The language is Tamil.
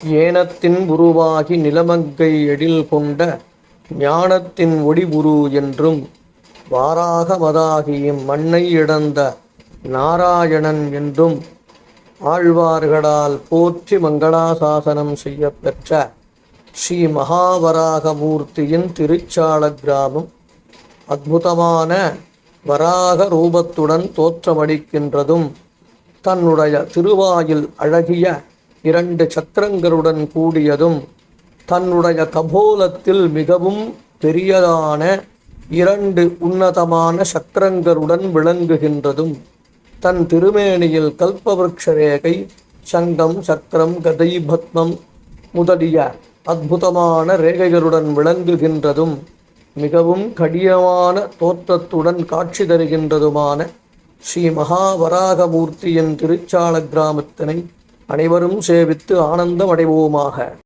ஏனத்தின் உருவாகி நிலமங்கை எழில் கொண்ட ஞானத்தின் ஒடிபுரு என்றும் வாராகமதாகியும் மண்ணை இடந்த நாராயணன் என்றும் ஆழ்வார்களால் போற்றி மங்களாசாசனம் செய்யப் பெற்ற ஸ்ரீ மகாவராகமூர்த்தியின் திருச்சாள கிராமம் அற்புதமான வராக ரூபத்துடன் தோற்றமளிக்கின்றதும் தன்னுடைய திருவாயில் அழகிய இரண்டு சக்கரங்களுடன் கூடியதும் தன்னுடைய கபோலத்தில் மிகவும் பெரியதான இரண்டு உன்னதமான சக்கரங்களுடன் விளங்குகின்றதும். தன் திருமேனியில் கல்பவருஷ ரேகை சங்கம் சக்கரம் கதை பத்மம் முதலிய அற்புதமான ரேகைகளுடன் விளங்குகின்றதும் மிகவும் கடினமான தோற்றத்துடன் காட்சி தருகின்றதுமான ஸ்ரீ மகாவராகமூர்த்தியின் திருச்சால கிராமத்தினை அனைவரும் சேவித்து ஆனந்தம் அடைவோமாக.